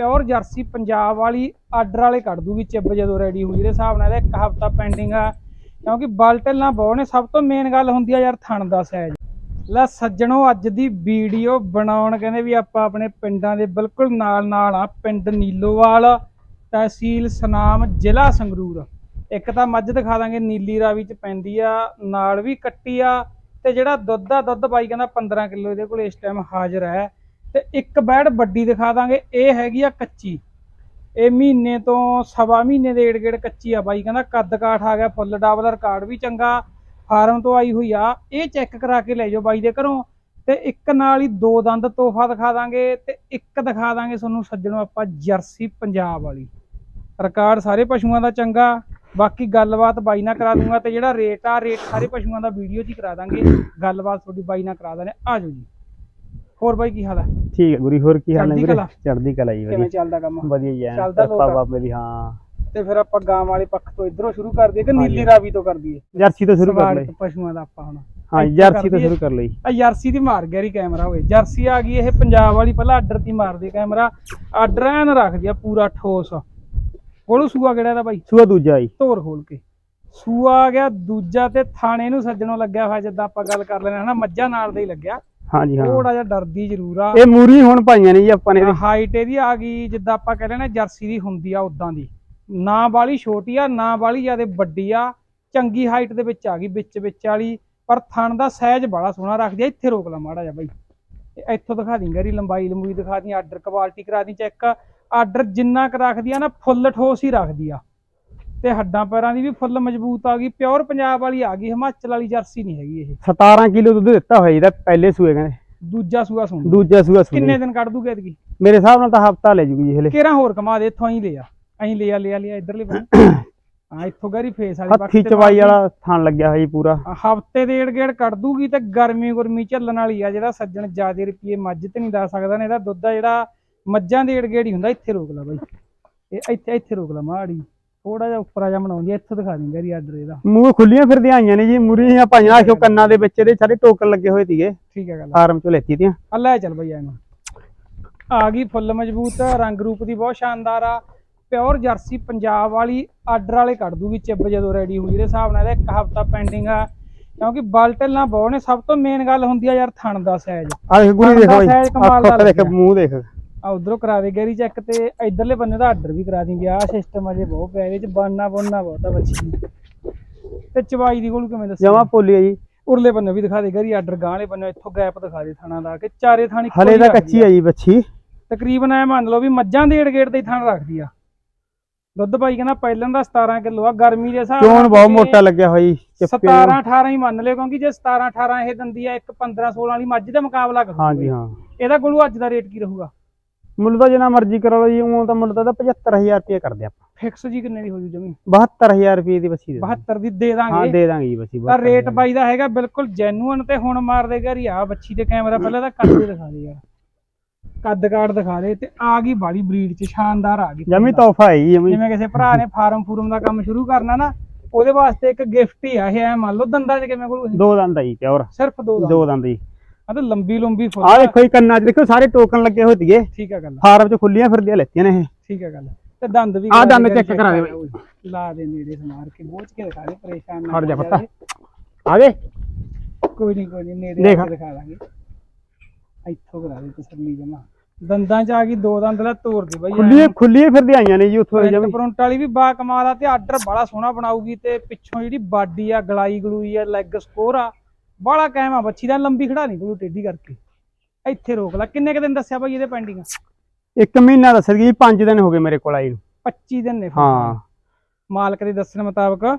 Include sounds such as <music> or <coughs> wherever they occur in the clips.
Pure jersey Punjab ਵਾਲੀ order ਵਾਲੇ ਕੱਢ ਦੂਗੀ ਚਿੱਬ ਜਦੋਂ ਰੈਡੀ ਹੋਈ, ਇਹਦੇ ਹਿਸਾਬ ਨਾਲ ਇਹਦਾ ਇੱਕ ਹਫਤਾ ਪੈਂਡਿੰਗ ਆ। ਕਿਉਂਕਿ ਬਲਟਲ ਨਾ ਬਹੁਤ ਨੇ, ਸਭ ਤੋਂ ਮੇਨ ਗੱਲ ਹੁੰਦੀ ਆ ਯਾਰ ਥਣ ਦਾ ਸਾਈਜ਼ ਲੈ ਸੱਜਣੋ, ਅੱਜ ਦੀ ਵੀਡੀਓ ਬਣਾਉਣ ਕਹਿੰਦੇ ਵੀ ਆਪਾਂ ਆਪਣੇ ਪਿੰਡਾਂ ਦੇ ਬਿਲਕੁਲ ਨਾਲ ਨਾਲ ਆ, ਪਿੰਡ ਨੀਲੋਵਾਲ, ਤਹਿਸੀਲ ਸਨਾਮ, ਜ਼ਿਲ੍ਹਾ ਸੰਗਰੂਰ। ਇੱਕ ਤਾਂ ਮੱਝ ਦਿਖਾ ਦਾਂਗੇ, ਨੀਲੀ ਰਾਵੀ ਚ ਪੈਂਦੀ ਆ, ਨਾਲ ਵੀ ਕੱਟੀ ਆ, ਤੇ ਜਿਹੜਾ ਦੁੱਧ ਆ, ਦੁੱਧ ਬਾਈ ਕਹਿੰਦਾ 15 ਕਿਲੋ ਇਹਦੇ ਕੋਲ ਇਸ ਟਾਈਮ ਹਾਜ਼ਰ ਹੈ। ਤੇ ਇੱਕ ਬੈੜ ਵੱਡੀ ਦਿਖਾ ਦਾਂਗੇ, ਇਹ ਹੈਗੀ ਆ ਕੱਚੀ। ਇਹ ਮਹੀਨੇ ਤੋਂ ਸਵਾ ਮਹੀਨੇ ਦੇ ਏੜ-ਗੇੜ ਕੱਚੀ ਆ ਬਾਈ, ਕਹਿੰਦਾ ਕੱਦ ਕਾਠ ਆ ਗਿਆ, ਫੁੱਲ ਡਾਬ ਦਾ ਰਿਕਾਰਡ ਵੀ ਚੰਗਾ, ਫਾਰਮ ਤੋਂ ਆਈ ਹੋਈ ਆ। ਇਹ ਚੈੱਕ ਕਰਾ ਕੇ ਲੈ ਜਾਓ ਬਾਈ ਦੇ ਘਰੋਂ, ਤੇ ਇੱਕ ਨਾਲ ਹੀ ਦੋ ਦੰਦ ਤੋਹਫਾ ਦਿਖਾ ਦਾਂਗੇ, ਤੇ ਇੱਕ ਦਿਖਾ ਦਾਂਗੇ ਤੁਹਾਨੂੰ ਸੱਜਣੋ ਆਪਾਂ ਜਰਸੀ ਪੰਜਾਬ ਵਾਲੀ। ਰਿਕਾਰਡ ਸਾਰੇ ਪਸ਼ੂਆਂ ਦਾ ਚੰਗਾ, ਬਾਕੀ ਗੱਲਬਾਤ ਬਾਈ ਨਾਲ ਕਰਾ ਦੂੰਗਾ, ਤੇ ਜਿਹੜਾ ਰੇਟ ਆ, ਰੇਟ ਸਾਰੇ ਪਸ਼ੂਆਂ ਦਾ ਵੀਡੀਓ 'ਚ ਹੀ ਕਰਾ ਦਾਂਗੇ। ਗੱਲਬਾਤ ਤੁਹਾਡੀ ਬਾਈ ਨਾਲ ਕਰਾ ਦਾਂਗੇ ਆ ਜਾਓ ਜੀ। ਹੋਰ ਬਾਈ ਕੀ ਹਾਲ ਹੈ? ਠੀਕ ਹੈ ਗੁਰੀ ਹੋਰ ਕੀ ਹਾਲ ਹੈ ਚੜ੍ਹਦੀ ਵੀਰੇ? ਕਲਾ। ਜੀ ਕਿਵੇਂ ਚੱਲਦਾ ਕੰਮ? ਵਧੀਆ ਜੀ ਐਨ ਚੱਲਦਾ ਕਿਰਪਾ। ਬਾਬੇ ਦੀ ਹਾਂ। ਤੇ ਫਿਰ ਆਪਾਂ ਗਾਂ ਵਾਲੇ ਪੱਖ ਤੋਂ ਇਧਰੋਂ ਸ਼ੁਰੂ ਕਰ ਦਈਏ ਕਿ। ਨੀਲੀ ਰਾਵੀ ਤੋਂ ਕਰ ਦਈਏ? ਜਰਸੀ ਤੋਂ ਸ਼ੁਰੂ ਕਰ ਲਈ। ਪਸ਼ੂਆਂ ਦਾ ਆਪਾਂ ਹੁਣ। ਹਾਂ ਜਰਸੀ ਤੋਂ ਸ਼ੁਰੂ ਕਰ ਲਈ। ਆ ਜਰਸੀ ਦੀ ਮਾਰ ਗਿਆ ਰੀ ਕੈਮਰਾ ਹੋਵੇ ਜਰਸੀ ਆ ਗਈ ਇਹ ਪੰਜਾਬ ਵਾਲੀ ਪਹਿਲਾਂ ਆਰਡਰ ਦੀ ਮਾਰਦੀ ਕੈਮਰਾ। ਆਰਡਰ ਐਨ ਰੱਖਦੀ ਆ ਪੂਰਾ ਠੋਸ। ਕੋਲੋਂ ਸੂਆ ਕਿਹੜਾ ਦਾ ਬਾਈ? ਸੂਆ ਦੂਜਾ ਜੀ। ਧੋਰ ਖੋਲ ਕੇ। ਸੂਆ ਆ ਗਿਆ ਦੂਜਾ ਤੇ ਥਾਣੇ ਨੂੰ ਸੱਜਣੋਂ ਲੱਗਿਆ ਹੋਇਆ ਜਿੱਦਾਂ ਆਪਾਂ ਗੱਲ ਕਰ ਲੈਣਾ ਹਨਾ ਮੱਝਾਂ ਨਾਲ ਦਾ ਹੀ ਲੱਗਿਆ। ਹਾਂਜੀ ਹਾਂ। ਥੋੜਾ ਜਿਹਾ ਡਰਦੀ ਜ਼ਰੂਰ ਆ। ਇਹ ਮੂਰੀ ਹੁਣ ਪਾਈਆਂ ਨੇ ਜੀ ਆਪਾਂ ਨੇ। ਹਾਈਟ ਇਹਦੀ ਆ ਗਈ ਜਿੱਦਾਂ ਆਪਾਂ ਕਹਿੰਦੇ ਨਾ ਜਰਸੀ ਦੀ ਹੁੰਦੀ ਆ ਉਦਾਂ ਦੀ। ਨਾ ਬਾਲੀ ਛੋਟੀ ਆ ਨਾ ਬਾਲੀ ਜ਼ਿਆਦਾ ਵੱਡੀ ਆ। ਚੰਗੀ ਹਾਈਟ ਦੇ ਵਿੱਚ ਆ ਗਈ ਵਿੱਚ ਵਿੱਚ ਵਾਲੀ। ਪਰ ਥਣ ਦਾ ਸਾਈਜ਼ ਬੜਾ ਸੋਹਣਾ ਰੱਖਦੀ ਆ ਇੱਥੇ ਰੋਕ ਲਾ ਮਾੜਾ ਜਿਹਾ ਬਾਈ। ਇੱਥੋਂ ਦਿਖਾ ਦੀ ਗਰੀ ਲੰਬਾਈ ਲੰਬੂਈ ਦਿਖਾ ਦੀ ਆਰਡਰ ਕੁਆਲਿਟੀ ਕਰਾ ਦੀ ਚੈੱਕ ਆਰਡਰ ਜਿੰਨਾ ਕੁ ਰੱਖਦੀ ਆ ਨਾ ਫੁੱਲ ਠੋਸ ਹੀ ਰੱਖਦੀ ਆ। ਤੇ ਹੱਡਾਂ ਪੈਰਾਂ ਦੀ ਵੀ ਫੁੱਲ ਮਜ਼ਬੂਤ ਆ ਗਈ ਪਿਓਰ ਪੰਜਾਬ ਵਾਲੀ ਆ ਗਈ ਹਿਮਾਚਲ ਵਾਲੀ ਜਰਸੀ ਨਹੀਂ ਹੈਗੀ ਇਹ। 17 ਕਿਲੋ ਦੁੱਧ ਦਿੱਤਾ ਹੋਇਆ ਇਹਦਾ ਪਹਿਲੇ ਸੂਏ ਕਹਿੰਦੇ। ਦੂਜਾ ਸੂਆ ਸੁਣ ਦੂਜਾ ਸੂਆ ਕਿੰਨੇ ਸੂਏ ਦਿਨ ਕੱਢ ਦੂਗੇ ਇਹਦੀ ਮੇਰੇ ਹਿਸਾਬ ਨਾਲ ਤਾਂ ਹਫਤਾ ਲੈ ਜੂਗੀ ਹਲੇ। ਕਿਹੜਾ ਹੋਰ ਕਮਾ ਦੇ ਇੱਥੋਂ ਹੀ ਲਿਆ ਅਹੀਂ ਲਿਆ ਲਿਆ ਲਿਆ ਇਧਰਲੇ ਪਾਸੇ। <coughs> ਹਾਂ ਇੱਥੋਂ ਗਰੀ ਫੇਸ ਵਾਲੀ ਹੱਥੀ ਚਵਾਈ ਵਾਲਾ ਥਣ ਲੱਗਿਆ ਜੀ ਪੂਰਾ। ਹਫ਼ਤੇ ਦੇ ਏੜ ਗੇੜ ਕੱਢ ਦੂਗੀ ਤੇ ਗਰਮੀ ਗੁਰਮੀ ਝੱਲਣ ਵਾਲੀ ਆ ਜਿਹੜਾ ਸੱਜਣ ਜਿਆਦੇ ਰੁਪਏ ਮੱਝ ਤੇ ਨਹੀਂ ਦਾ ਸਕਦਾ ਨੇ ਇਹਦਾ ਦੁੱਧ ਆ ਜਿਹੜਾ ਮੱਝਾਂ ਦੇ ਏੜ ਗੇੜ ਹੀ ਹੁੰਦਾ ਇੱਥੇ ਰੋਕ ਲੈ ਬਾਈ। ਇਹ ਇੱਥੇ ਇੱਥੇ ਰੋਕ ਲੈ ਮਾੜੀ। ਥੋੜਾ ਜਿਹਾ ਉੱਪਰ ਆ ਜਾ ਬਣਾਉਂਦੀ ਆ, ਇੱਥੋਂ ਦਿਖਾ ਦੀ ਗਰੀ ਆਰਡਰ ਇਹਦਾ। ਮੂੰਹ ਖੁੱਲੀਆਂ ਫਿਰਦੀਆਂ ਆਈਆਂ ਨੇ ਜੀ ਮੂਰੀਆਂ ਪਾਈਆਂ ਆਖੋ ਕੰਨਾਂ ਦੇ ਵਿੱਚ ਇਹਦੇ ਸਾਰੇ ਟੋਕਨ ਲੱਗੇ ਹੋਏ ਸੀਗੇ। ਠੀਕ ਹੈ ਗੱਲ ਫਾਰਮ ਚੋਂ ਲੈਤੀ ਤੀਆਂ ਆ ਲੈ ਚੱਲ ਬਈ ਇਹਨੂੰ ਆ ਗਈ ਫੁੱਲ ਮਜ਼ਬੂਤ ਰੰਗ ਰੂਪ ਦੀ ਬਹੁਤ ਸ਼ਾਨਦਾਰ ਆ। ਪਿਓਰ ਜਰਸੀ ਪੰਜਾਬ ਵਾਲੀ ਆਰਡਰ ਵਾਲੇ ਕੱਢ ਦੂਗੀ ਚਿੱਬ ਜਦੋਂ ਰੈਡੀ ਹੋਈ ਇਹਦੇ ਹਿਸਾਬ ਨਾਲ ਇੱਕ ਹਫਤਾ ਪੈਂਡਿੰਗ ਆ। ਕਿਉਂਕਿ ਬਲਟਲ ਬਹੁਤ ਨੇ ਸਭ ਤੋਂ ਮੇਨ ਗੱਲ ਹੁੰਦੀ ਆ ਯਾਰ ਥਣ ਦਾ ਸਾਈਜ਼ ਆ ਦੇਖ ਗੁਰੀ ਦੇਖੋ ਦਾ ਅੱਖ ਦੇਖ। ਮੂੰਹ ਦੇਖ। ਆ ਉਧਰੋਂ ਕਰਾ ਦੇ ਗੈਰੀ ਚੈੱਕ ਤੇ ਇਧਰਲੇ ਬੰਨੇ ਦਾ ਆਰਡਰ ਵੀ ਕਰਾ ਦਿੰਗੇ ਆ। ਸਿਸਟਮ ਅਜੇ ਬਹੁਤ ਪਿਆ ਇਹਦੇ ਚ ਬਣਨਾ ਬੁਣਨਾ ਬਹੁਤ ਆ ਬੱਚੀ। ਤੇ ਚਵਾਈ ਦੀ ਕੋਲ ਕਿਵੇਂ ਦੱਸਿਆ ਜਮਾ ਪੋਲੀ ਆ ਜੀ ਉਰਲੇ ਬੰਨੇ ਵੀ ਦਿਖਾ ਦੇ ਗੈਰੀ ਆਰਡਰ ਗਾਂ ਵਾਲੇ ਬੰਨੇ ਇੱਥੋਂ ਗੈਪ ਦਿਖਾ ਦੇ ਥਾਣਾ ਦਾ ਕਿ ਚਾਰੇ ਥਾਣੀ ਹਲੇ ਤਾਂ ਕੱਚੀ ਆ। ਜੀ ਬੱਚੀ। ਤਕਰੀਬਨ ਐ ਮੰਨ ਲਓ ਵੀ ਮੱਝਾਂ ਦੇ ਏੜ-ਗੇੜ ਤੇ ਹੀ ਥਣ ਰੱਖਦੀ ਆ। ਦੁੱਧ ਭਾਈ ਕਹਿੰਦਾ ਪਹਿਲਾਂ ਦਾ 17 ਕਿਲੋ ਆ ਗਰਮੀ ਦੇ ਹਿਸਾਬ ਚੋਣ ਬਹੁਤ ਮੋਟਾ ਲੱਗਿਆ ਨੂੰ। 17 18 ਹੀ ਮੰਨ ਲਿਓ ਕਿਉਂਕਿ ਜੇ 17 18 ਇਹ ਦੰਦੀ ਆ ਇੱਕ 15 16 ਵਾਲੀ ਮੱਝ ਦਾ ਮੁਕਾਬਲਾ ਕਰੂ ਹਾਂਜੀ ਹਾਂ। ਇਹਦਾ ਕੋਲੋਂ ਅੱਜ ਦਾ ਰੇਟ ਕੀ ਰਹੂਗਾ? ਮੁੱਲ ਤਾਂ ਜਿੰਨਾ ਮਰਜ਼ੀ ਕਰਾ ਲਓ ਜੀ ਉਹ ਤਾਂ ਮੁੱਲ ਤਾਂ ਇਹਦਾ 75000 ਰੁਪਏ ਕਰਦੇ ਆਪਾਂ। ਫਿਕਸ ਜੀ ਕਿੰਨੇ ਦੀ ਹੋ ਜੂ ਜਮੀ? 72000 ਰੁਪਏ ਦੀ ਬੱਚੀ ਦੇ ਦਾਂਗੇ। 72 ਦੀ ਦੇ ਹਾਂ ਦਾਂਗੇ ਦੇ ਦਾਂਗੇ ਜੀ ਬੱਚੀ ਤਾਂ ਰੇਟ ਬਾਈ ਦਾ ਹੈਗਾ ਬਿਲਕੁਲ ਜੈਨੂਅਨ ਤੇ ਹੁਣ ਮਾਰ ਦੇ ਘਰੀ ਆ ਬੱਚੀ ਦੇ ਕੈਮਰਾ ਪਹਿਲਾਂ ਤਾਂ ਕੱਦ ਦਿਖਾ ਦੇ ਯਾਰ। ਕੱਦ ਕਾਠ ਦਿਖਾ ਦੇ ਤੇ ਆ ਗਈ ਬਾਲੀ ਬਰੀਡ ਚ ਸ਼ਾਨਦਾਰ ਆ ਗਈ। ਜਮੀ ਤੋਹਫਾ ਹੈ ਜੀ ਜਿਵੇਂ ਕਿਸੇ ਭਰਾ ਨੇ ਫਾਰਮ ਫੂਰਮ ਦਾ ਕੰਮ ਸ਼ੁਰੂ ਕਰਨਾ ਨਾ ਉਹਦੇ ਵਾਸਤੇ ਇੱਕ ਗਿਫਟ ਹੀ ਆ ਇਹ ਐ ਮੰਨ ਲਓ ਦੰਦਾਂ 'ਚ ਕਿਵੇਂ ਕੋਲ ਦੋ ਦੰਦ ਆ ਜੀ ਪਿਓਰ ਸਿਰਫ ਦੋ ਦੰਦ। ਦੋ ਦੰਦ ਜੀ। ਆ ਤਾਂ ਲੰਬੀ ਲੰਬੀ ਫੁੱਲ ਆਹ ਦੇਖੋ ਜੀ ਕੰਨਾਂ 'ਚ ਦੇਖੋ ਸਾਰੇ ਟੋਕਨ ਲੱਗੇ ਹੋਏ ਸੀਗੇ। ਠੀਕ ਆ ਗੱਲ। ਫਾਰਮ 'ਚ ਖੁੱਲੀਆਂ ਫਿਰਦੀਆਂ ਲੈਤੀਆਂ ਨੇ ਇਹ। ਠੀਕ ਆ ਗੱਲ। ਤੇ ਦੰਦ ਵੀ ਆਹ ਕਰਾ ਦੰਦ ਦੇ check check ਕਰਾ ਦੇ ਬਾਈ। ਲਾ ਦੇ ਨੇੜੇ ਸਮਾਰ ਕੇ ਬੋਝ ਕੇ ਦਿਖਾ ਦੇ ਪਰੇਸ਼ਾਨ ਨਾ ਹਟ ਜਾ ਹੋ ਪੱਤਾ। ਜਾਵੇ। ਆ ਗਏ ਕੋਈ ਨਹੀਂ ਕੋਈ ਨਹੀਂ ਨੇੜੇ ਦੇਖ। ਆ ਕੇ ਦਿਖਾ ਦਾਂਗੇ। ਇੱਥੋਂ ਕਰਾ ਦੇ ਤਸੱਲੀ ਜਮਾ। ਦੰਦਾਂ 'ਚ ਆ ਗਈ ਦੋ ਦੰਦ ਲੈ ਤੋੜ ਦੇ ਬਾਈ ਆਈਆਂ ਨੇ ਜੀ ਉੱਥੋਂ ਵਾਲੀ ਵੀ ਬਾ ਕਮਾਲ ਆ ਤੇ ਆਰਡਰ ਬੜਾ ਸੋਹਣਾ ਬਣਾਊਗੀ ਤੇ ਪਿੱਛੋਂ ਜਿਹੜੀ ਬਾਡੀ ਆ ਗਲਾਈ ਗਲੂਈ ਆ ਲੈਗ ਸਕੋਰ ਆ ਬੜਾ ਕਾਇਮ ਆ ਬੱਚੀ ਦਾ ਲੰਬੀ ਖੜਾ ਨਹੀਂ ਤੂੰ ਟੇਢੀ ਕਰਕੇ। ਇੱਥੇ ਰੋਕ ਲੈ ਕਿੰਨੇ ਕੁ ਦਿਨ ਦੱਸਿਆ ਬਾਈ ਇਹਦੇ ਪੈਂਡਿੰਗ ਇੱਕ ਮਹੀਨਾ ਦੱਸ ਗਈ 5 ਦਿਨ ਹੋ ਗਏ ਮੇਰੇ ਕੋਲ ਆਈ ਨੂੰ। 25 ਦਿਨ ਨੇ ਫਿਰ। ਹਾਂ। ਮਾਲਕ ਦੇ ਦੱਸਣ ਮੁਤਾਬਕ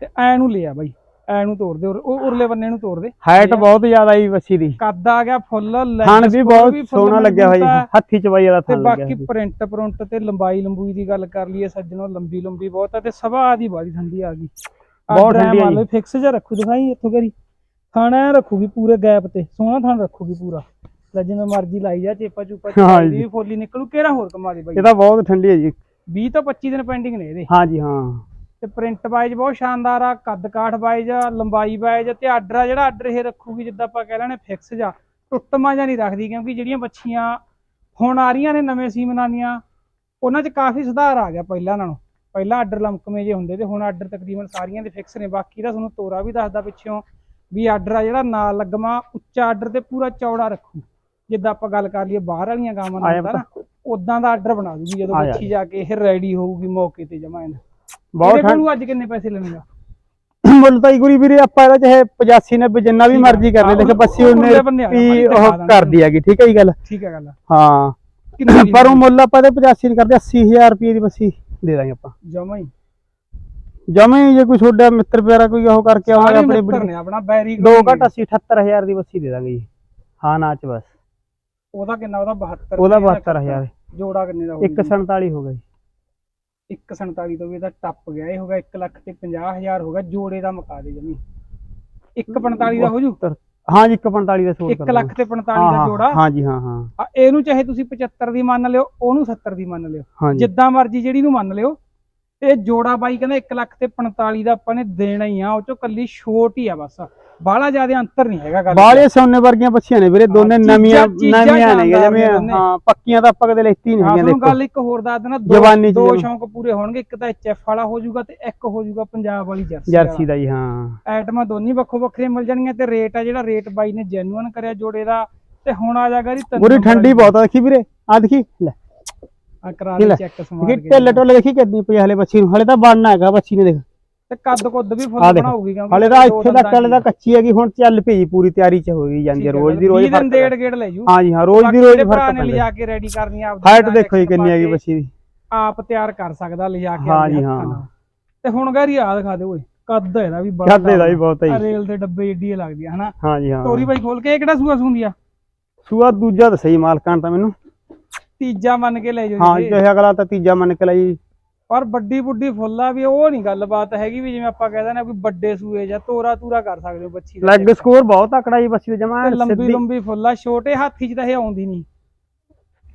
ਤੇ ਐ ਨੂੰ ਲਿਆ ਬਾਈ ਐ ਨੂੰ ਤੋੜ ਦੇ ਉਰ- ਉਹ ਉਰਲੇ ਬੰਨੇ ਨੂੰ ਤੋੜ ਦੇ। ਹਾਈਟ ਬਹੁਤ ਜ਼ਿਆਦਾ ਜੀ ਬੱਚੀ ਦੀ। ਕੱਦ ਆ ਗਿਆ ਫੁੱਲ leg ਥਣ ਵੀ ਬਹੁਤ ਸੋਹਣਾ ਲੱਗਿਆ ਹੋਇਆ ਮਜ਼ਬੂਤ ਆ। ਜੀ ਹੱਥੀ ਚਵਾਈ ਵਾਲਾ ਤੇ ਥਣ ਲੱਗਿਆ ਬਾਕੀ ਹੋਇਆ ਜੀ। ਪ੍ਰਿੰਟ ਪ੍ਰਿੰਟ ਤੇ ਲੰਬਾਈ ਲੰਬੂਈ ਦੀ ਗੱਲ ਕਰ ਲਈਏ ਸੱਜਣੋ ਲੰਬੀ ਲੰਬੀ ਬਹੁਤ ਆ ਤੇ ਸਭਾ ਦੀ ਬਾਦੀ ਠੰਡੀ ਆ ਗਈ। ਬਹੁਤ ਠੰਡੀ ਆ ਜੀ। ਫਿਕਸ ਜਿਹਾ ਰੱਖੂ ਦਿਖਾਈ ਇੱਥੋਂ ਕਰੀ। ਖਾਣਾ ਰੱਖੂਗੀ ਪੂਰੇ ਗੈਪ ਤੇ ਸੋਹਣਾ ਥਾਣ ਰੱਖੂਗੀ ਪੂਰਾ। ਲੈ ਜਿਵੇਂ ਮਰਜ਼ੀ ਲਾਈ ਜਾ ਚੇਪਾ ਚੂਪਾ ਹਾਂ ਜੀ। ਦੀ ਫੋਲੀ ਨਿਕਲੂ ਕਿਹੜਾ ਹੋਰ ਕਮਾ ਦੇ ਬਾਈ? ਇਹ ਤਾਂ ਬਹੁਤ ਠੰਡੀ ਹੈ ਜੀ। 20 ਤੋਂ 25 ਦਿਨ ਪੈਂਡਿੰਗ ਨੇ ਇਹਦੇ। ਹਾਂ ਜੀ ਹਾਂ। ਤੇ ਪ੍ਰਿੰਟ ਵਾਈਜ਼ ਬਹੁਤ ਸ਼ਾਨਦਾਰ ਆ ਕੱਦ ਕਾਠ ਵਾਈਜ਼ ਲੰਬਾਈ ਵਾਈਜ਼ ਤੇ ਆਰਡਰ ਆ ਜਿਹੜਾ ਆਰਡਰ ਇਹ ਰੱਖੂਗੀ ਜਿੱਦਾਂ ਆਪਾਂ ਕਹਿ ਲੈਣੇ ਫਿਕਸ ਜਾ ਟੁੱਟਮਾ ਜਾਂ ਨਹੀਂ ਰੱਖਦੀ ਕਿਉਂਕਿ ਜਿਹੜੀਆਂ ਬੱਚੀਆਂ ਹੁਣ ਆ ਰਹੀਆਂ ਨੇ ਨਵੇਂ ਸੀਮਨਾਂ ਦੀਆਂ ਉਹਨਾਂ 'ਚ ਕਾਫੀ ਸੁਧਾਰ ਆ ਗਿਆ ਪਹਿਲਾਂ ਨਾਲੋਂ। ਪਹਿਲਾਂ ਆਰਡਰ ਲਮਕਵੇਂ ਜੇ ਹੁੰਦੇ ਤੇ ਹੁਣ ਆਰਡਰ ਤਕਰੀਬਨ ਸਾਰੀਆਂ ਦੇ ਫਿਕਸ ਨੇ ਬਾਕੀ ਦਾ ਤੁਹਾਨੂੰ ਤੋਰਾ ਵੀ ਦੱਸਦਾ ਪਿੱਛੋਂ ਵੀ ਆਰਡਰ ਆ ਜਿਹੜਾ ਨਾਲ ਲੱਗਮਾ ਉੱਚਾ ਆਰਡਰ ਤੇ ਪੂਰਾ ਚੌੜਾ ਰੱਖੂ। ਜਿੱਦਾਂ ਆਪਾਂ ਗੱਲ ਕਰ ਲਈਏ ਬਾਹਰ ਵਾਲੀਆਂ ਗਾਵਾਂ ਆ ਦਾ ਜਾ ਹੁੰਦਾ ਨਾ ਉਦਾਂ ਦਾ ਆਰਡਰ ਬਣਾ ਦੂਗੀ ਜਦੋਂ। ਬੱਚੀ ਜਾ ਕੇ ਇਹ ਰੈਡੀ ਹੋਊਗੀ ਮੌਕੇ ਤੇ ਜਮਾ ਇਹਨੇ। ਬਹੁਤ ਠੰਡ। ਅੱਜ ਕਿੰਨੇ ਪੈਸੇ ਲੈਣਗਾ? ਮੁੱਲ ਤਾਂ ਗੁਰੀ ਵੀਰੇ ਆਪਾਂ ਇਹਦਾ ਚਾਹੇ 85 90 ਜਿੰਨਾ ਵੀ। ਮਰਜ਼ੀ ਕਰ ਲੈ ਦੇਖ ਉਹਨੂੰ- ਬੱਸੀ ਉਹਨੂੰ ਵੀ ਉਹ ਕਰਦੀ ਹੈਗੀ ਠੀਕ ਹੈ ਜੀ ਗੱਲ? ਠੀਕ ਹੈ ਗੱਲ। ਹਾਂ। ਪਰ ਉਹ ਮੁੱਲ ਆਪਾਂ ਇਹਦੇ 85 ਨਹੀਂ ਕਰਦੇ 80000 ਰੁਪਏ ਦੀ ਬੱਸੀ ਦੇ ਦਾਂਗੇ ਆਪਾਂ। ਜਮਾ ਹੀ। ਜਮੇ ਹੀ ਜੇ ਕੋਈ ਛੋਡਾ ਮਿੱਤਰ ਪਿਆਰਾ ਕੋਈ ਉਹ ਕਰਕੇ ਆਉਂਦਾ ਆਪਣੇ ਮਿੱਤਰ ਨੇ ਆਪਣਾ ਬੈਰੀ ਦੋ ਘੱਟ 80 78000 ਦੀ ਬੱਸੀ ਦੇ ਦਾਂਗੇ ਜੀ। ਹਾਂ ਨਾ ਚ ਬਸ। ਉਹਦਾ ਕਿੰਨਾ ਉਹਦਾ 72 ਉਹਦਾ ਰੁਪਏ 72000 ਜੋੜਾ ਕਿੰਨੇ ਦਾ 147 ਹੋ ਗਿਆ ਜੀ। 147 ਤੋਂ ਵੀ ਇਹਦਾ ਟੱਪ ਗਿਆ ਇਹ ਹੋਗਾ 1 ਲੱਖ ਤੇ 50000 ਹੋਗਾ ਜੋੜੇ ਦਾ ਮੁਕਾ ਦੇ ਜਮੀ। 145 ਦਾ ਹੋ ਜੂ? ਹਾਂ ਜੀ 145 ਦਾ ਸੂਟ 1 ਲੱਖ ਤੇ 45 ਦਾ ਜੋੜਾ। ਹਾਂ ਜੀ ਹਾਂ ਹਾਂ। ਇਹਨੂੰ ਚਾਹੇ ਤੁਸੀਂ 75 ਦੀ ਮੰਨ ਲਿਓ ਉਹਨੂੰ 70 ਦੀ ਮੰਨ ਲਿਓ। ਹਾਂ ਜਿੱਦਾਂ ਮਰਜ਼ੀ ਜਿਹੜੀ ਨੂੰ ਮੰਨ ਲਿਓ ਤੇ ਜੋੜਾ ਬਾਈ ਕਹਿੰਦਾ 1 ਲੱਖ ਤੇ 45 ਦਾ ਆਪਾਂ ਨੇ ਦੇਣਾ ਹੀ ਆ ਉਹ ਚੋਂ ਕੱਲੀ ਛੋਟ ਹੀ ਆ ਬਸ। ਬਾਹਲਾ ਜ਼ਿਆਦਾ ਅੰਤਰ ਨਹੀਂ ਹੈਗਾ ਗੱਲ ਬਾਲੇ ਸੋਨੇ ਵਰਗੀਆਂ ਬੱਚੀਆਂ ਨੇ ਵੀਰੇ ਦੋਨੇ ਨਵੀਆਂ ਨਵੀਆਂ ਨੇ ਜਿਵੇਂ। ਹਾਂ ਪੱਕੀਆਂ ਤਾਂ ਆਪਾਂ ਕਦੇ ਲੈਤੀ ਨਹੀਂ ਹੈਗੀਆਂ ਦੇਖੋ। ਗੱਲ ਇੱਕ ਹੋਰ ਦੱਸ ਦੇਣਾ ਦੋ। ਸ਼ੌਂਕ ਪੂਰੇ ਹੋਣਗੇ ਇੱਕ ਤਾਂ ਐਚਐਫ ਵਾਲਾ ਹੋ ਜਾਊਗਾ ਤੇ ਇੱਕ ਹੋ ਜਾਊਗਾ ਪੰਜਾਬ ਵਾਲੀ ਜਰਸੀ ਜਰਸੀ ਦਾ ਜੀ ਹਾਂ। ਆਈਟਮਾਂ ਦੋਨੀ ਵੱਖੋ ਵੱਖਰੀਆਂ ਮਿਲ ਜਾਣਗੀਆਂ ਤੇ ਰੇਟ ਆ ਜਿਹੜਾ ਰੇਟ ਬਾਈ ਨੇ ਜੈਨੂਅਨ ਕਰਿਆ ਜੋੜੇ ਦਾ ਤੇ ਹੁਣ ਆ ਜਾਗਾ ਜੀ ਪੂਰੀ ਠੰਡੀ ਬਹੁਤ ਆ ਦੇਖੀ ਵੀਰੇ ਆ ਦੇਖੀ ਲੈ। ਆ ਕਰਾ ਚੈੱਕ ਕੇ ਢਿੱਲ ਢੁੱਲ ਦੇਖੀ ਕਿੰਨੀ ਪਈ ਹਲੇ ਬੱਚੀ ਨੂੰ ਹਲੇ ਤਾਂ ਬਣਨਾ ਹੈਗਾ ਬੱਚੀ ਨੇ ਦੇਖ। ਤੇ ਕੱਦ ਕੁੱਦ ਵੀ ਫੁੱਲ ਬਣਾਉਗੀ ਕਿਉਂਕਿ ਹਲੇ ਤਾਂ ਦੋ ਇੱਥੇ ਦੰਦਾਂ ਹਲੇ ਤਾਂ ਕੱਚੀ ਹੈਗੀ ਹੁਣ ਚੱਲ ਪਈ ਪੂਰੀ ਤਿਆਰੀ ਚ ਹੋ ਗਈ ਜਾਂਦੀ ਹੈ ਰੋਜ਼ ਦੀ ਰੋਜ਼ ਫ਼ਰਕ ਡੇਢ ਗੇੜ ਲੈ ਜੂ। ਹਾਂ ਜੀ ਹਾਂ ਰੋਜ਼ ਦੀ ਰੋਜ਼ ਫ਼ਰਕ ਪੈਂਦਾ। ਲਿਜਾ ਕੇ ਰੈਡੀ ਕਰਨੀ ਆਪ ਹਾਈਟ ਦੇਖੋ ਜੀ ਕਿੰਨੀ ਹੈਗੀ ਬੱਚੀ ਦੀ। ਆਪ ਤਿਆਰ ਕਰ ਸਕਦਾ ਲਿਜਾ ਕੇ ਹਾਂ ਆਪਦੇ ਜੀ, ਹੱਥਾਂ ਹਾਂ। ਤੇ ਹੁਣ ਗਾਰੀ ਆ ਦਿਖਾ ਦੇ ਓਏ ਕੱਦ ਇਹਦਾ ਵੀ ਬੜਾ ਕੱਦ ਇਹਦਾ ਵੀ ਬਹੁਤ ਹੈ ਰੇਲ ਦੇ ਡੱਬੇ ਏਡੀ ਲੱਗਦੀ ਆ ਹਨਾ? ਹਾਂ ਜੀ ਹਾਂ। ਤੋਰੀ ਬਾਈ ਖੋਲ ਕੇ ਇਹ ਕਿਹੜਾ ਸੂਆ ਸੁੰਦੀ ਆ? ਸੂਆ ਦੂਜਾ ਦੱਸਿਆ ਜੀ ਮਾਲਕਾਂ ਤਾਂ ਮੈਨੂੰ। ਤੀਜਾ ਮੰਨ ਕੇ ਲੈ ਜਾਓ ਹਾਂ ਜੀ। ਜੇ ਅਗਲਾ ਤਾਂ ਤੀਜਾ ਮੰਨ ਕੇ ਲਈ ਪਰ ਵੱਡੀ ਬੁੱਢੀ ਫੁੱਲ ਆ ਵੀ ਉਹ ਨਹੀਂ ਗੱਲਬਾਤ ਹੈਗੀ ਵੀ ਜਿਵੇਂ ਆਪਾਂ ਕਹਿੰਦੇ ਨੇ ਕੋਈ ਵੱਡੇ ਸੂਏ ਜਾਂ ਤੋਰਾ ਤੂਰਾ ਕਰ ਸਕਦੇ ਹੋ ਬੱਚੀ ਦਾ ਲੈਗ ਸਕੋਰ ਬਹੁਤ ਤਕੜਾ ਜੀ ਬੱਚੀ ਦੇ ਜਮਾ ਲੰਬੀ ਲੰਬੀ ਫੁੱਲ ਆ ਛੋਟੇ ਹਾਥੀ 'ਚ ਤਾਂ ਇਹ ਆਉਂਦੀ ਨਹੀਂ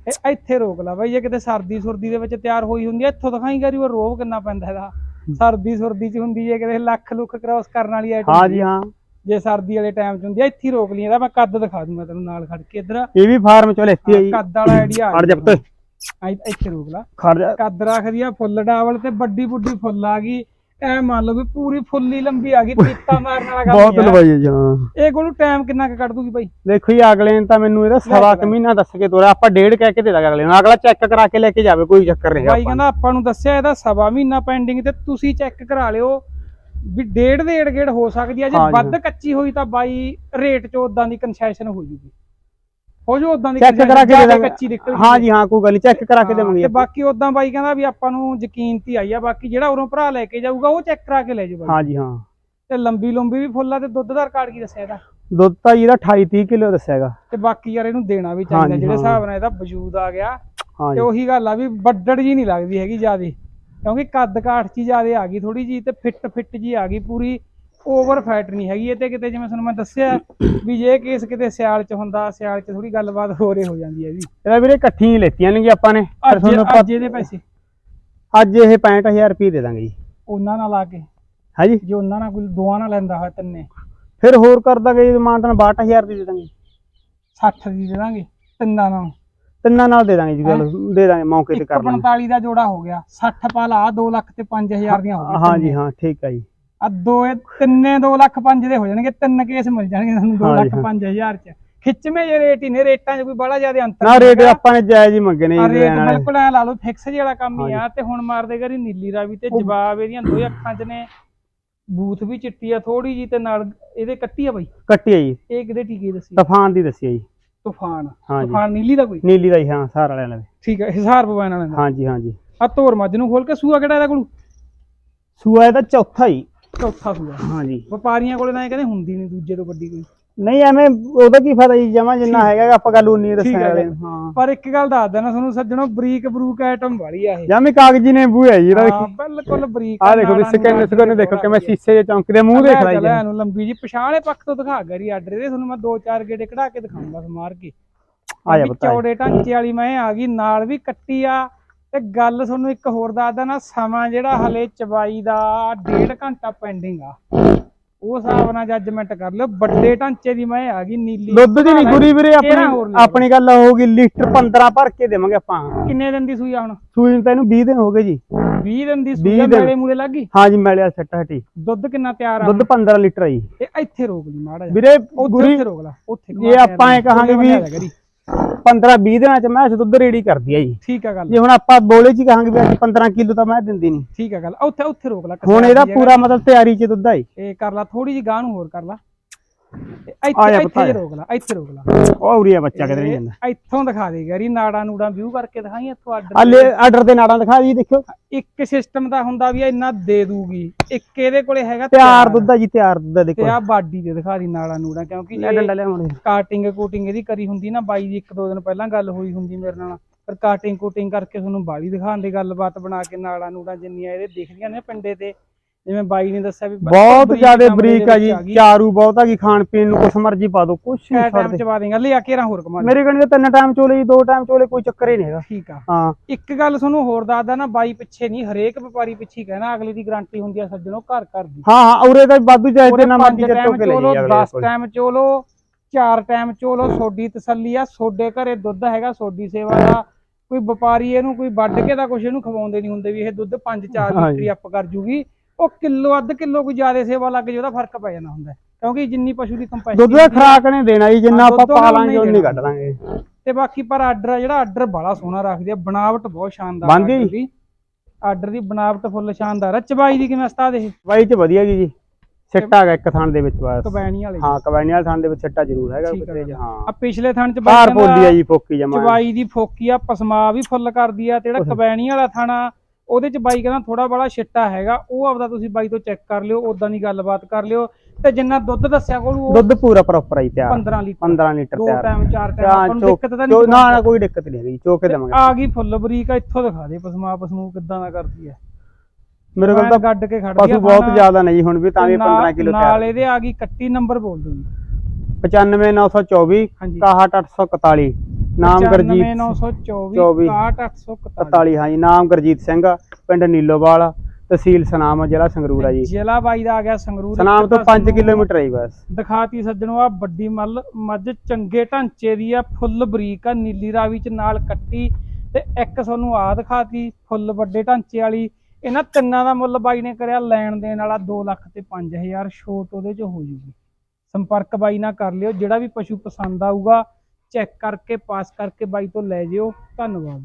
ਇਹ ਇੱਥੇ ਰੋਕ ਲਾ ਬਾਈ ਜੇ ਕਿਤੇ ਸਰਦੀ ਸੁਰਦੀ ਦੇ ਵਿੱਚ ਤਿਆਰ ਹੋਈ ਹੁੰਦੀ ਆ ਇੱਥੋਂ ਦਿਖਾਈ ਕਰੀ ਉਹ ਰੋਬ ਕਿੰਨਾ ਪੈਂਦਾ ਇਹਦਾ। ਸਰਦੀ ਸੁਰਦੀ 'ਚ ਹੁੰਦੀ ਜੇ ਕਿਤੇ ਲੱਖ ਲੁੱਖ ਕ੍ਰਾਸ ਕਰਨ ਵਾਲੀ ਆਈਟਮ ਹਾਂ ਜੀ ਹਾਂ। ਜੇ ਸਰਦੀ ਵਾਲੇ ਟਾਈਮ 'ਚ ਹੁੰਦੀ ਆ ਇੱਥੇ ਹੀ ਰੋਕ ਲਈ ਇਹਦਾ ਮੈਂ ਕੱਦ ਦਿਖਾ ਦੂੰਗਾ ਤੈਨੂੰ ਨਾਲ ਖੜ ਕੇ ਇੱਧਰ। ਇਹ ਵੀ ਫਾਰਮ ਚੋਂ ਲੈਤੀ ਹੈ ਜੀ। ਕੱਦ ਵਾਲਾ ਆਈਡੀਆ ਖੜ ਜਾ ਪੁੱਤ। ਇੱਥੇ ਰੋਕ ਲਾ। ਖੜ ਜਾ। ਕੱਦ ਰੱਖਦੀ ਆ ਫੁੱਲ ਡਾਵਲ ਤੇ ਵੱਡੀ ਬੁੱਢੀ ਫੁੱਲ ਆ ਗਈ। ਐ ਮੰਨ ਲਓ ਵੀ ਪੂਰੀ ਫੁੱਲੀ ਲੰਬੀ ਆ ਗਈ ਤੀਤਾ ਮਾਰਨ ਵਾਲਾ ਕੰਮ ਬਹੁਤ। ਲਵਾਈ ਜੀ ਹਾਂ। ਇਹ ਕੋਲ ਟਾਈਮ ਕਿੰਨਾ ਕੁ ਕੱਢ ਦੂਗੀ ਬਾਈ ਦੇਖੋ ਜੀ ਅਗਲੇ ਨੇ ਤਾਂ ਮੈਨੂੰ ਇਹਦਾ ਸਵਾ ਕੁ ਮਹੀਨਾ ਦੱਸ ਕੇ ਤੋਰਿਆ। ਆਪਾਂ ਡੇਢ ਕਹਿ ਕੇ ਦੇ ਦਾਂਗੇ ਅਗਲੇ ਨੂੰ। ਅਗਲਾ ਚੈੱਕ ਕਰਾ ਕੇ ਲੈ ਕੇ ਜਾਵੇ ਕੋਈ ਚੱਕਰ ਨਹੀਂ ਬਾਈ ਕਹਿੰਦਾ ਆਪਾਂ ਨੂੰ ਦੱਸਿਆ ਇਹਦਾ ਸਵਾ ਮਹੀਨਾ ਪੈਂਡਿੰਗ ਤੇ ਤੁਸੀਂ ਚੈੱਕ ਕਰਾ ਲਿਓ। ਵੀ ਡੇਢ ਦੇ ਏੜ ਗੇੜ ਹੋ ਸਕਦੀ ਆ ਜੇ ਹਾਂਜੀ। ਵੱਧ ਕੱਚੀ ਹੋਈ ਤਾਂ ਬਾਈ ਰੇਟ 'ਚ ਉਦਾਂ ਦੀ ਕਨਸੈਸ਼ਨ ਹੋ ਜੂਗੀ। ਹੋ ਜੋ ਉਦਾਂ ਦੀ ਚੈੱਕ concession, ਕਰਾ ਕੇ ਦੇ ਜ਼ਿਆਦਾ ਦਾਂਗੇ। ਕੱਚੀ ਨਿਕਲ ਹਾਂ ਜੀ ਹਾਂ ਕੋਈ ਗੱਲ ਨਹੀਂ ਚੈੱਕ ਕਰਾ ਕੇ ਹਾਂ, ਦੇਵਾਂਗੇ ਤੇ ਬਾਕੀ ਉਦਾਂ ਬਾਈ ਕਹਿੰਦਾ ਵੀ ਆਪਾਂ ਨੂੰ ਯਕੀਨ ਤੇ ਹੀ ਆਈ ਆ ਬਾਕੀ ਜਿਹੜਾ ਉਰੋਂ ਭਰਾ ਲੈ ਕੇ ਜਾਊਗਾ ਉਹ ਚੈੱਕ ਕਰਾ ਕੇ ਲੈ ਜਾਊ ਬਾਈ। ਹਾਂ ਜੀ ਹਾਂ। ਤੇ ਲੰਬੀ ਲੰਬੀ ਵੀ ਫੁੱਲਾਂ ਤੇ ਦੁੱਧ ਦਾ ਰਿਕਾਰਡ ਕੀ ਦੱਸਿਆ ਇਹਦਾ? ਦੁੱਧ ਤਾਂ ਜੀ ਇਹਦਾ 28 30 ਕਿਲੋ ਦੱਸਿਆਗਾ ਤੇ ਬਾਕੀ ਯਾਰ ਇਹਨੂੰ ਦੇਣਾ ਵੀ ਚਾਹੀਦਾ ਹਾਂਜੀ, ਜਿਹੜੇ ਹਾਂ। ਹਿਸਾਬ ਨਾਲ ਇਹਦਾ ਵਜੂਦ ਆ ਗਿਆ। ਹਾਂ ਤੇ ਜੀ ਉਹੀ ਗੱਲ ਆ ਵੀ ਵੱਡੜ ਜੀ ਨਹੀਂ ਲੱਗਦੀ ਹੈਗੀ ਜਿਆਦੇ। ਕਿਉਂਕਿ ਕੱਦ ਕਾਠ ਚ ਜਿਆਦੇ ਆ ਗਈ ਥੋੜੀ ਜੀ ਤੇ ਫਿੱਟ ਫਿੱਟ ਜੀ ਆ ਗਈ ਪੂਰੀ ਓਵਰ ਫੈਟ ਨਹੀਂ ਹੈਗੀ ਇਹ ਤੇ ਕਿਤੇ ਜਿਵੇਂ ਤੁਹਾਨੂੰ ਮੈਂ ਦੱਸਿਆ ਵੀ ਜੇ ਕੇਸ ਕਿਤੇ ਸਿਆਲ ਚ ਹੁੰਦਾ ਸਿਆਲ ਚ ਥੋੜੀ ਗੱਲਬਾਤ ਹੋਰੇ ਹੋ ਜਾਂਦੀ ਹੈ ਜੀ। ਇਹਦਾ ਵੀਰੇ ਇਕੱਠੀਆਂ ਹੀ ਲੈਤੀਆਂ ਨੇ ਜੀ ਆਪਾਂ ਨੇ ਅੱਜ ਤੁਹਾਨੂੰ ਅੱਜ ਇਹਦੇ ਪੈਸੇ? ਅੱਜ ਇਹ 65000 ਰੁਪਏ ਦੇ ਦਾਂਗੇ ਜੀ। ਉਹਨਾਂ ਨਾਲ ਆ ਕੇ? ਹਾਂ ਜੀ ਉਹਨਾਂ ਨਾਲ ਕੋਈ ਦੋਵਾਂ ਨਾਲ ਲੈਂਦਾ ਹੋਇਆ ਤਿੰਨੇ? ਫਿਰ ਹੋਰ ਕਰ ਦਾਂਗੇ ਜੀ ਮਾਨਤਨ 62000 ਦੀ ਦੇ ਦਾਂਗੇ। 60 ਦੀ ਦੇ ਦਾਂਗੇ ਤਿੰਨਾਂ ਨਾਲ? ਤਿੰਨਾਂ ਨਾਲ ਦੇ ਦਾਂਗੇ ਜੀ ਗੱਲ ਦੇ ਦਾਂਗੇ ਮੌਕੇ ਤੇ ਕਰ ਲਾਂਗੇ। 145 ਦਾ ਜੋੜਾ ਹੋ ਗਿਆ 60 ਪਾ ਲਾ 2 ਲੱਖ ਤੇ 5000 ਦੀਆਂ ਹੋ ਗਈਆਂ। ਹਾਂ ਜੀ ਹਾਂ ਠੀਕ ਹੈ ਜੀ। ਆ ਦੋ ਇਹ ਤਿੰਨੇ 2 ਲੱਖ 5 ਦੇ ਹੋ ਜਾਣਗੇ ਤਿੰਨ ਕੇਸ ਮਿਲ ਜਾਣਗੇ ਤੁਹਾਨੂੰ 2 ਹਾਂਜੀ, ਲੱਖ ਹਾਂ। 5000 ਚ। ਖਿੱਚਵੇਂ ਜੇ ਰੇਟ ਹੀ ਨੇ ਰੇਟਾਂ 'ਚ ਕੋਈ ਬੜਾ ਜ਼ਿਆਦਾ ਅੰਤਰ ਨਾ ਰੇਟ। ਆਪਾਂ ਨੇ ਜਾਇਜ਼ ਹੀ ਮੰਗੇ ਨੇ ਆ ਜੀ ਰੇਟ ਬਿਲਕੁਲ ਐ ਲਾ ਲਓ ਫਿਕਸ ਜਿਹੜਾ ਕੰਮ ਹੀ ਆ ਤੇ ਹੁਣ ਮਾਰਦੇ ਘਰੀ ਨੀਲੀ ਰਾਵੀ ਤੇ ਜਵਾਬ ਇਹਦੀਆਂ ਦੋਏ ਅੱਖਾਂ 'ਚ ਨੇ। ਬੂਥ ਵੀ ਚਿੱਟੀ ਆ ਥੋੜੀ ਜੀ ਤੇ ਨਾਲ ਇਹਦੇ ਕੱਟੀ ਆ ਬਾਈ? ਕੱਟੀ ਹੈ ਜੀ। ਇਹ ਕਿਹਦੇ ਟੀਕੇ ਦੱਸੀ? ਤੂਫਾਨ ਦੀ ਦੱਸੀ ਹੈ ਜੀ। ਤੂਫਾਨ। ਤੂਫਾਨ ਨੀਲੀ ਦਾ ਕੋਈ? ਨੀਲੀ ਦਾ ਹੀ ਹਾਂ ਸਾਰ ਵਾਲਿਆਂ ਦਾ ਠੀਕ ਹੈ ਹਿਸਾਰ ਪਵਾਨ ਵਾਲਾ ਦਾ ਹਾਂ ਜੀ ਹਾਂ ਜੀ ਆ ਧੋਰ ਮੱਝ ਨੂੰ ਖੋਲ ਕੇ ਸੂਆ ਕਿਹੜਾ ਇਹਦਾ ਕੋਲ? ਸੂਆ ਇਹਦਾ ਚੌਥਾ ਹੀ। ਚੌਥਾ ਸੂਆ। ਹਾਂ ਜੀ ਵਪਾਰੀਆਂ ਕੋਲੇ ਤਾਂ ਇਹ ਕਹਿੰਦੇ ਹੁੰਦੀ ਨਹੀਂ ਦੂਜੇ ਤੋਂ ਵੱਡੀ ਕੋਈ। ਨਹੀਂ ਐਵੇਂ ਉਹਦਾ ਕੀ ਫਾਇਦਾ ਜੀ ਜਮਾ ਜਿੰਨਾ ਹੈਗਾ ਆਪਾਂ ਗੱਲ ਉਨੀ ਠੀਕ ਦੱਸਾਂਗੇ ਹੈ। ਗੱਲ। ਪਰ ਇੱਕ ਗੱਲ ਦੱਸ ਦੇਣਾ ਤੁਹਾਨੂੰ ਸੱਜਣੋ ਬਰੀਕ ਬਰੂਕ ਆਈਟਮ ਵਾਲੀ ਆ ਇਹ। ਜਮੀ ਕਾਗਜ਼ੀ ਨੇ ਬੂ ਹੈ ਜੀ ਇਹਦਾ ਹਾਂ ਬਿਲਕੁਲ ਬਰੀਕ ਆ ਦੇਖੋ ਵੀ ਸਕਿਨ ਸਕਿਨ ਦੇਖੋ ਕਿਵੇਂ ਸ਼ੀਸ਼ੇ ਦੇ ਚੌਂਕਦੇ ਮੂੰਹ ਦੇਖ ਲਈ ਲੈ ਇਹਨੂੰ ਲੰਬੀ ਜੀ ਪਛਾਲੇ ਪੱਖ ਤੋਂ ਦਿਖਾ ਗਰੀ ਆਰਡਰ ਇਹਦੇ ਤੁਹਾਨੂੰ ਮੈਂ ਦੋ ਚਾਰ ਗੇੜੇ ਕਢਾ ਕੇ ਦਿਖਾਉਂਗਾ ਸਮਾਰ ਕੇ। ਆ ਜਾ ਵੀ ਬਤਾ ਚੌੜੇ ਢਾਂਚੇ ਵਾਲੀ ਮੈਂ ਆ ਗਈ ਨਾਲ ਵੀ ਕੱਟੀ ਆ। ਤੇ ਗੱਲ ਤੁਹਾਨੂੰ ਇੱਕ ਹੋਰ ਦੱਸਦਾ ਨਾ ਸਮਾਂ ਜਿਹੜਾ ਹਲੇ ਚਬਾਈ ਦਾ ਡੇਢ ਘੰਟਾ ਪੈਂਡਿੰਗ ਆ। ਉਹ ਹਿਸਾਬ ਨਾਲ ਜੱਜਮੈਂਟ ਕਰ ਲਿਓ। ਵੱਡੇ ਢਾਂਚੇ ਦੀ ਮੈਂ ਆ ਗਈ ਨੀਲੀ। ਦੁੱਧ ਦੀ ਨਹੀਂ ਗੁਰੀ ਵੀਰੇ ਆਪਣੀ ਆਪਣੀ ਗੱਲ ਹੋਊਗੀ ਲੀਟਰ 15 ਭਰ ਕੇ ਦੇਵਾਂਗੇ ਆਪਾਂ। ਕਿੰਨੇ ਦਿਨ ਦੀ ਸੂਈ ਆ ਹੁਣ? ਸੂਈ ਨੂੰ ਤਾਂ ਇਹਨੂੰ 20 ਦਿਨ ਹੋ ਗਏ ਜੀ। 20 ਦਿਨ ਦੀ ਸੂਈ 20 ਆ ਦਿਨ। ਮੇਰੇ ਮੂਲੇ ਲੱਗੀ ਹਾਂ ਜੀ ਮਿਲਿਆ ਸੱਟ ਹਟੀ। ਦੁੱਧ ਕਿੰਨਾ ਤਿਆਰ ਆ? ਦੁੱਧ 15 ਲੀਟਰ ਆ ਜੀ। ਇਹ ਇੱਥੇ ਰੋਕ ਲਈ ਮਾੜਾ ਜਿਹਾ। ਵੀਰੇ ਉੱਥੇ ਰੋਕ ਲਾ। ਉੱਥੇ ਜੇ ਆਪਾਂ ਇਹ ਕਹਾਂਗੇ ਵੀ। 15 20 ਦਿਨਾਂ ਚ ਮੈਂ ਦੁੱਧ ਰੇਡੀ ਕਰਦੀ ਆ ਜੀ। ਠੀਕ ਆ ਗੱਲ। ਜੇ ਹੁਣ ਆਪਾਂ ਬੋਲੇ ਚ ਕਹਾਂਗੇ ਵੀ ਅੱਜ 15 ਕਿਲੋ ਤਾਂ ਮੈਂ ਦਿੰਦੀ ਨਹੀਂ। ਠੀਕ ਆ ਗੱਲ ਉੱਥੇ ਉੱਥੇ ਰੋਕ ਲਾ ਹੁਣ ਇਹਦਾ ਪੂਰਾ ਮਤਲਬ ਤਿਆਰੀ ਚ ਦੁੱਧ ਆ ਇਹ ਕਰ ਲਾ ਥੋੜੀ ਜੀ ਗਾਂ ਨੂੰ ਹੋਰ ਕਰ ਲਾ। ਇੱਥੇ ਇੱਥੇ। ਰੋਕ ਲਾ ਇੱਥੇ ਰੋਕ ਲਾ। ਉਹ ਉਰੀਆ ਬੱਚਾ ਕਿਧਰ ਨਹੀਂ ਜਾਂਦਾ। ਇਹ ਇੱਥੋਂ ਦਿਖਾ ਦੇ ਗੈਰੀ ਨਾੜਾ ਨੂੜਾ ਵਿਊ ਕਰਕੇ ਦਿਖਾਈ ਇੱਥੋਂ ਆਰਡਰ ਲੈ ਆਰਡਰ ਦੇ ਨਾੜਾਂ ਦਿਖਾ ਜੀ ਦੇਖਿਓ। ਇੱਕ ਸਿਸਟਮ ਦਾ ਹੁੰਦਾ ਵੀ ਇਹ ਇੰਨਾ ਦੇ ਦੂਗੀ ਇੱਕ ਇਹਦੇ ਕੋਲੇ ਹੈਗਾ ਤਿਆਰ ਦੁੱਧ ਜੀ ਤਿਆਰ ਦੁੱਧ ਦੇਖੋ। ਤੇ ਆ ਬਾਡੀ ਦੇ ਦਿਖਾ ਦੀ ਨਾੜਾ ਨੂੜਾ ਕਿਉਂਕਿ ਲੈ ਡੰਡਾ ਲਿਆ ਹੁਣ ਕਾਟਿੰਗ ਕੂਟਿੰਗ ਇਹਦੀ ਕਰੀ ਹੁੰਦੀ ਨਾ ਬਾਈ ਦੀ ਇੱਕ ਦੋ ਦਿਨ ਪਹਿਲਾਂ ਗੱਲ ਹੋਈ ਹੁੰਦੀ ਮੇਰੇ ਨਾਲ। ਪਰ ਕਾਟਿੰਗ ਕੂਟਿੰਗ ਕਰਕੇ ਤੁਹਾਨੂੰ ਬਾਈ ਦਿਖਾਉਣ ਦੀ ਗੱਲਬਾਤ ਬਣਾ ਕੇ ਨਾੜਾ ਨੂੜਾ ਜਿੰਨੀਆਂ ਇਹਦੇ ਦਿਖਦੀਆਂ ਨੇ ਪਿੰਡੇ ਤੇ ਜਿਵੇਂ ਬਾਈ ਨੇ ਦੱਸਿਆ ਵੀ ਬਹੁਤ ਜ਼ਿਆਦਾ ਦੇ ਬਰੀਕ ਆ ਜੀ। ਚਾਰੂ ਬਹੁਤ ਆ ਗਈ ਖਾਣ ਪੀਣ ਨੂੰ ਕੁਛ ਮਰਜ਼ੀ ਪਾ ਦੋ ਕੁਛ ਨਹੀਂ ਟਾਈਮ ਛੱਡਦੇ। ਚ ਪਾ ਦੇਗਾ ਲਿਆ ਕੇ ਰਾਂ ਹੋਰ ਕਮਾ ਮੇਰੇ ਤਾਂ ਤਿੰਨ ਟਾਈਮ ਚੋਲੇ ਜੀ ਦੋ ਟਾਈਮ ਚੋਲੇ ਕੋਈ ਚੱਕਰ ਹੀ ਨਹੀਂ ਹੈਗਾ। ਠੀਕ ਆ। ਹਾਂ। ਇੱਕ ਗੱਲ ਤੁਹਾਨੂੰ ਹੋਰ ਦੱਸਦਾ ਨਾ ਬਾਈ ਪਿੱਛੇ ਨਹੀਂ ਹਰੇਕ ਵਪਾਰੀ ਪਿੱਛੇ ਕਹਿਣਾ ਅਗਲੇ ਦੀ ਗਾਰੰਟੀ ਹੁੰਦੀ ਆ ਸੱਜਣੋ ਘਰ ਘਰ ਦੀ। ਹਾਂ ਹਾਂ ਉਰੇ ਤਾਂ ਵਾਧੂ ਉਹਦੇ ਤੇ ਨਾ ਮਰਜ਼ੀ ਚੱਕੋ ਕੇ ਲੈ ਚੋਲੋ ਜੀ ਅਗਲੇ 10 ਕੋਲ। ਟਾਈਮ ਚੋਲੋ ਚਾਰ ਟਾਈਮ ਚੋਲੋ ਸੋਡੀ ਤਸੱਲੀ ਆ ਸੋਡੇ ਘਰੇ ਦੁੱਧ ਹੈਗਾ ਸੋਡੀ ਸੇਵਾ ਦਾ। ਕੋਈ ਵਪਾਰੀ ਇਹਨੂੰ ਕੋਈ ਵੱਢ ਕੇ ਤਾਂ ਕੁਛ ਇਹਨੂੰ ਖਵਾਉਂਦੇ ਨਹੀਂ ਹੁੰਦੇ ਵੀ ਇਹ ਦੁੱਧ 5-4 ਹਾਂਜੀ। ਲੀਟਰ ਹੀ ਅੱਪ ਕਰ ਜੂਗੀ। ਉਹ ਕਿਲੋ ਅੱਧ ਕਿਲੋ ਕੋਈ ਜ਼ਿਆਦਾ ਸੇਵਾ ਲੱਗ ਜੇ ਉਹਦਾ ਫ਼ਰਕ ਪੈ ਜਾਂਦਾ ਹੁੰਦਾ। ਹੈ। ਕਿਉਂਕਿ ਜਿੰਨੀ ਪਸ਼ੂ ਦੀ ਕੰਪੈਸਿਟੀ ਦੁੱਧ ਦਾ ਖਰਾਕ ਨੇ ਦੇਣਾ ਜੀ ਜਿੰਨਾ ਹਾਂ, ਆਪਾਂ ਦੁੱਧ ਪਾ ਲਾਂਗੇ ਹੀ ਉਨੀ ਦੇਣਾ। ਕੱਢ ਲਾਂਗੇ। ਤੇ ਬਾਕੀ ਪਰ ਆਰਡਰ ਆ ਜਿਹੜਾ ਆਰਡਰ ਬੜਾ ਸੋਹਣਾ ਰੱਖਦੀ ਆ ਬਣਾਵਟ ਬਹੁਤ ਸ਼ਾਨਦਾਰ ਬਣਦੀ ਆਰਡਰ ਦੀ। ਆਰਡਰ ਦੀ ਬਣਾਵਟ ਫੁੱਲ ਸ਼ਾਨਦਾਰ ਆ। ਚਬਾਈ ਦੀ ਕਿਵੇਂ ਉਸਤਾਦ ਇਹ? ਬਾਈ ਚ ਵਧੀਆ ਗਈ ਜੀ। ਛੱਟਾ ਹੈਗਾ ਇੱਕ ਥਾਣ ਦੇ ਵਿੱਚ ਬਸ। ਕਬੈਣੀ ਵਾਲੇ ਹਾਂ ਕਵੈਣੀ ਵਾਲੇ ਥਾਣ ਦੇ ਵਿੱਚ ਛੱਟਾ ਜ਼ਰੂਰ ਹੈਗਾ ਠੀਕ ਆ ਕਿਤੇ ਹਾਂ। ਆ ਪਿਛਲੇ ਥਣ ਚ ਬਾਹਰ ਬੋਲੀ ਆ ਜੀ ਫੋਕੀ ਜਮਾ। ਚਵਾਈ ਦੀ ਫੋਕੀ ਆ ਪਸਮਾ ਵੀ ਫੁੱਲ ਕਰਦੀ ਆ ਤੇ ਜਿਹੜਾ ਕਬੈਣੀ ਵਾਲਾ ਥਾਣਾ ਉਹਦੇ ਚ ਬਾਈ ਕਹਿੰਦਾ ਥੋੜਾ ਬੜਾ ਛਿੱਟਾ ਹੈਗਾ ਉਹ ਆਪਦਾ ਤੁਸੀਂ ਬਾਈ ਤੋਂ ਚੈੱਕ ਕਰ ਲਿਓ ਉਦਾਂ ਦੀ ਗੱਲਬਾਤ ਕਰ ਲਿਓ ਤੇ ਜਿੰਨਾ ਦੁੱਧ ਦੱਸਿਆ ਕੋਲ ਉਹ ਦੁੱਧ ਪੂਰਾ ਪ੍ਰੋਪਰ ਆਈ ਤਿਆਰ। 15 ਲੀਟਰ 15 ਲੀਟਰ ਦੋ ਟਾਈਮ ਚਾਰ ਟਾਈਮ ਹਾਂ, ਆਪਾਂ ਨੂੰ ਦਿੱਕਤ ਤਾਂ ਨਹੀਂ ਨਾ ਨਾ ਕੋਈ ਦਿੱਕਤ ਨਹੀਂ ਹੈਗੀ ਚੋਕੇ ਦੇਵਾਂਗੇ। ਆ ਗਈ ਫੁੱਲ ਬਰੀਕ ਇੱਥੋਂ ਦਿਖਾ ਦੇ ਪਸਮਾ ਪਸਮੂ ਕਿੱਦਾਂ ਦਾ ਕਰਦੀ ਆ ਮੇਰੇ ਕੋਲ ਤਾਂ ਗੱਡ ਕੇ ਖੜਦੀ ਆ ਪਸ਼ੂ ਬਹੁਤ। ਜ਼ਿਆਦਾ ਨੇ ਜੀ ਹੁਣ ਵੀ ਤਾਂ ਵੀ ਤੇ 15 ਕਿਲੋ ਨਾਲ ਤਿਆਰ ਇਹਦੇ ਆ ਗਈ ਕੱਟੀ ਨੰਬਰ ਬੋਲ ਦੋ ਜੀ। 95924 ਹਾਂਜੀ। 61841 ਨਾਮ ਗਰਜੀਤ 924 61841 41 ਹਾਂ ਜੀ ਨਾਮ ਗਰਜੀਤ ਸਿੰਘ ਪਿੰਡ ਨੀਲੋਵਾਲ ਤਹਿਸੀਲ ਸਨਾਮ ਜ਼ਿਲ੍ਹਾ ਸੰਗਰੂਰ ਆ ਜੀ। ਜ਼ਿਲ੍ਹਾ ਬਾਈ ਦਾ ਆ ਗਿਆ ਸੰਗਰੂਰ ਸਨਾਮ ਤੋਂ ਤਾਂ 5 ਤੁਹਾਨੂੰ ਕਿਲੋਮੀਟਰ ਹੈ ਬਸ। ਦਿਖਾਤੀ ਸੱਜਣੋ ਆ ਵੱਡੀ ਮੱਲ ਮੱਝ ਚੰਗੇ ਢਾਂਚੇ ਦੀ ਆ ਫੁੱਲ ਬਰੀਕ ਆ ਨੀਲੀ ਰਾਵੀ ਚ ਨਾਲ ਕੱਟੀ ਤੇ ਇੱਕ ਤੁਹਾਨੂੰ ਆ ਦਿਖਾਤੀ ਫੁੱਲ ਵੱਡੇ ਢਾਂਚੇ ਵਾਲੀ। ਇਹਨਾਂ ਤਿੰਨਾਂ ਦਾ ਮੁੱਲ ਬਾਈ ਨੇ ਕਰਿਆ ਲੈਣ ਦੇਣ ਵਾਲਾ 2 ਲੱਖ ਤੇ 5000 ਛੋਟ ਉਹਦੇ ਚ ਹੋ ਜੂਗੀ। ਸੰਪਰਕ ਬਾਈ ਨਾਲ ਕਰ ਲਿਓ ਜਿਹੜਾ ਵੀ ਪਸ਼ੂ ਪਸੰਦ ਆਊਗਾ ਚੈੱਕ ਕਰਕੇ ਪਾਸ ਕਰਕੇ ਬਾਈ ਤੋਂ ਲੈ ਜਿਓ। ਧੰਨਵਾਦ।